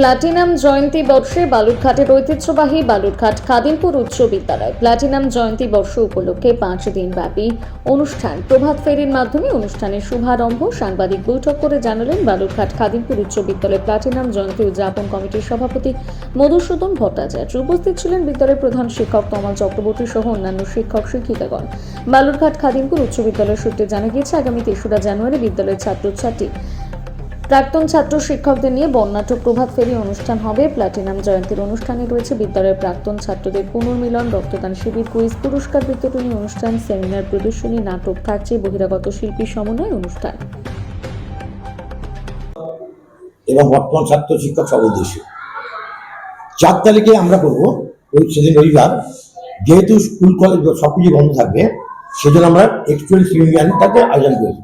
Platinum জয়ন্তী বর্ষে বালুরঘাটের ঐতিহ্যবাহী বালুরঘাট খাদিমপুর উচ্চ বিদ্যালয়। প্লাটিনাম জয়ন্তী বর্ষ উপলক্ষে পাঁচ দিন ব্যাপী অনুষ্ঠান। প্রভাত ফেরির মাধ্যমে অনুষ্ঠানের শুভারম্ভ সাংবাদিক বৈঠক করে জানালেন বালুরঘাট খাদিমপুর উচ্চ বিদ্যালয় প্লাটিনাম জয়ন্তী উদযাপন কমিটির সভাপতি মধুসূদন ভট্টাচার্য। উপস্থিত ছিলেন বিদ্যালয়ের প্রধান শিক্ষক তমাল চক্রবর্তী সহ অন্যান্য শিক্ষক, শিক্ষিকাগণ। বালুরঘাট খাদিমপুর উচ্চ বিদ্যালয় সূত্রে জানা গিয়েছে, আগামী তেসরা জানুয়ারি বিদ্যালয়ের ছাত্রছাত্রী প্রাক্তন ছাত্র শিক্ষকদের নিয়ে বর্ণাঢ্য প্রভাত ফেরি অনুষ্ঠান হবে। প্লাটিনাম জয়ন্তীর অনুষ্ঠানে রয়েছে বিদ্যালয়ের প্রাক্তন ছাত্রদের পুনর্মিলন, রক্তদান শিবির, কুইজ, পুরস্কার বিতরণী অনুষ্ঠান, সেমিনার প্রদর্শনী, নাটক থাকছে বহিরাগত শিল্পী সমন্বয় অনুষ্ঠান। এবং বর্তমান ছাত্র শিক্ষক সব উদ্দেশ্যে। চার তারিখে আমরা করব, ওই সেদিন রবিবার। যেহেতু স্কুল, কলেজ সব কিছু বন্ধ থাকবে, সেজন্য আমরা এক্সপিরিয়েন্স ইউনিয়নটাকে আয়োজন করি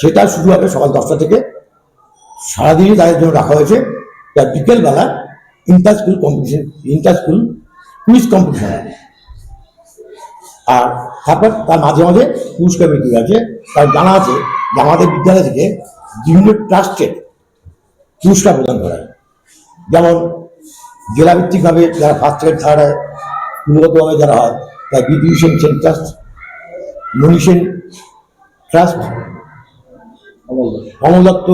সেটা শুরু হবে সকাল দশটা থেকে। সারাদিনই তাদের জন্য রাখা হয়েছে। তার বিকেলবেলা inter school competition inter school quiz competition আর তারপর তার মাঝে মাঝে পুরস্কার বিক্রি আছে। তার জানা আছে যে আমাদের বিদ্যালয় থেকে বিভিন্ন ট্রাস্টের পুরস্কার প্রদান করা হয়। যেমন জেলাভিত্তিকভাবে যারা ফার্স্ট সেকেন্ড থার্ড হয় গুণগতভাবে যারা হয়, তার বিভূষণ সেন ট্রাস্ট মনীষেন ট্রাস্ট কমল দত্ত।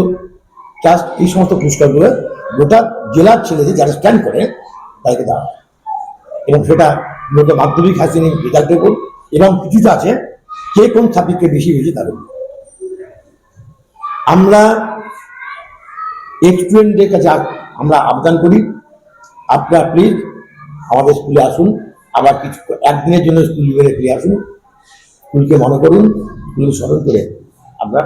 ট্রাস্ট এই সমস্ত পুরস্কারগুলো গোটা জেলার ছেলেদের যারা স্ট্যান্ড করে, তাদেরকে দেওয়া এবং সেটা মূলত মাধ্যমিক হায়ার সেকেন্ডারি রেজাল্টের এবং কিছুটা আছে কে কোন সাবজেক্টে বেশি বেশি তার উপর। আমরা স্টুডেন্টদের কাছে আমরা আবেদন করি, আপনারা প্লিজ আমাদের স্কুলে আসুন, আবার কিছু একদিনের জন্য স্কুল বেড়ে ফিরে আসুন। স্কুলকে মনে করুন স্কুলকে স্মরণ করে আমরা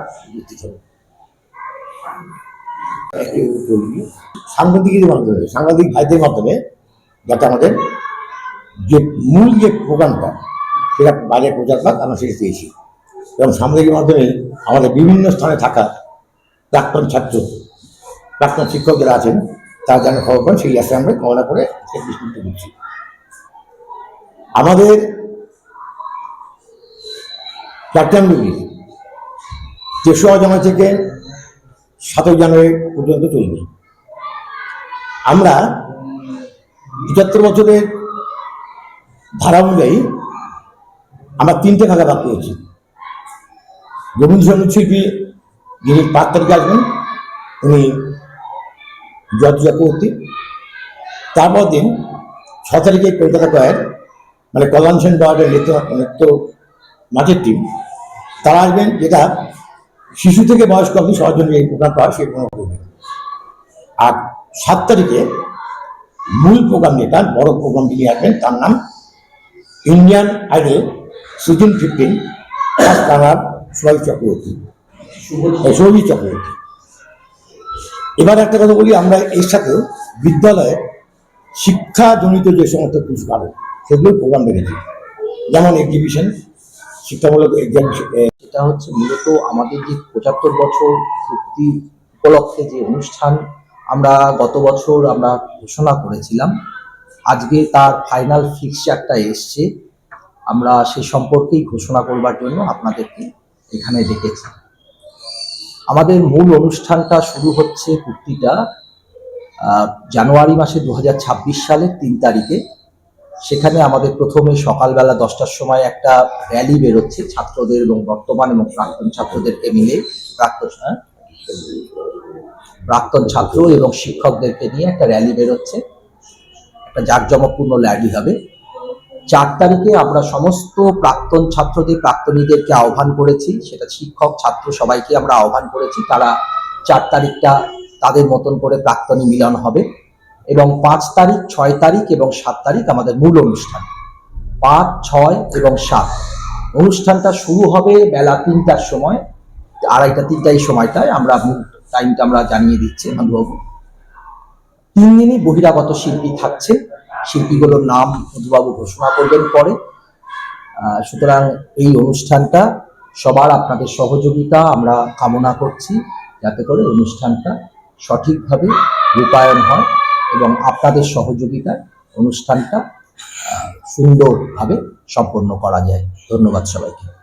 সাংবাদিকের মাধ্যমে, সাংবাদিক ভাইদের মাধ্যমে যাতে আমাদের যে মূল যে প্রোগ্রামটা, সেটা বাইরে প্রচার পাক, আমরা সেটা চেয়েছি। এবং সাংবাদিকের মাধ্যমে আমাদের বিভিন্ন স্থানে থাকা প্রাক্তন ছাত্র, প্রাক্তন শিক্ষক যারা আছেন, তারা যেন খবর পান, সেই আশায় আমরা কামনা করে বিস্তারিত দিচ্ছি। আমাদের ডিগ্রি তেসরা জানুয়ারি থেকে সাতই জানুয়ারি পর্যন্ত চলবে। আমরা পঁচাত্তর বছরের ধারা অনুযায়ী আমরা তিনটে ভাগে ভাগ করেছি। রবীন্দ্র শিল্পী যিনি পাঁচ তারিখে আসবেন, উনি চক্রবর্তী। তারপর দিন ছ তারিখে কলকাতা কয়ের মানে কল্যাণ সেন বাওয়ার্ডের নৃত্য নৃত্য নাচের টিম তারা আসবেন, যেটা শিশু থেকে বয়স্ক অবধি সবার জন্য এই প্রোগ্রামটা হয় সেই কোনো প্রোগ্রাম আর সাত তারিখে মূল প্রোগ্রাম যেটা বড় প্রোগ্রাম যিনি আসবেন তার নাম Indian Idol season fifteen runner সোহাই Chakraborty. Souvik Chakraborty. এবার একটা কথা বলি, আমরা এর সাথেও বিদ্যালয়ে শিক্ষাজনিত যে সমস্ত পুরস্কার সেগুলো প্রোগ্রাম রেখেছি যেমন এক্সিবিশন শিক্ষামূলক এক্সাবিশন এটা হচ্ছে মূলত আমাদের যে পঁচাত্তর বছর পূর্তি উপলক্ষে যে অনুষ্ঠান আমরা গত বছর আমরা ঘোষণা করেছিলাম, আজকে তার ফাইনাল ফিক্সচারটা এসছে। আমরা সে সম্পর্কেই ঘোষণা করবার জন্য আপনাদেরকে এখানে ডেকেছি। আমাদের মূল অনুষ্ঠানটা শুরু হচ্ছে কুর্তিটা জানুয়ারি মাসে দু হাজার ছাব্বিশ সালের তিন তারিখে। সেখানে আমাদের প্রথমে সকালবেলা দশটার সময় একটা র্যালি বেরোচ্ছে ছাত্রদের এবং বর্তমান এবং প্রাক্তন ছাত্রদেরকে মিলে। প্রাক্তন হ্যাঁ? প্রাক্তন ছাত্র এবং শিক্ষকদেরকে নিয়ে একটা র্যালি বেরোচ্ছে। একটা জাঁকজমকপূর্ণ র্যালি হবে। চার তারিখে আমরা সমস্ত প্রাক্তন ছাত্রদের, প্রাক্তনীদেরকে আহ্বান করেছি। সেটা শিক্ষক, ছাত্র সবাইকে আমরা আহ্বান করেছি। তারা চার তারিখটা তাদের মতন করে প্রাক্তনী মিলন হবে। এবং পাঁচ তারিখ, ছয় তারিখ এবং সাত তারিখ আমাদের মূল অনুষ্ঠান। পাঁচ, ছয় এবং সাত। অনুষ্ঠানটা শুরু হবে বেলা তিনটার সময়, আড়াইটা তিনটা এই সময়টায়। আমরা টাইমটা আমরা জানিয়ে দিচ্ছি মধুবাবু তিন দিনই বহিরাগত শিল্পী থাকছে। শিল্পীগুলোর নাম মধুবাবু ঘোষণা করবেন পরে। সুতরাং এই অনুষ্ঠানটা সবার আপনাদের সহযোগিতা আমরা কামনা করছি, যাতে করে অনুষ্ঠানটা সঠিকভাবে রূপায়ণ হয়। এবং আপনাদের সহযোগিতায় অনুষ্ঠানটা সুন্দরভাবে সম্পন্ন করা যায়। ধন্যবাদ সবাইকে।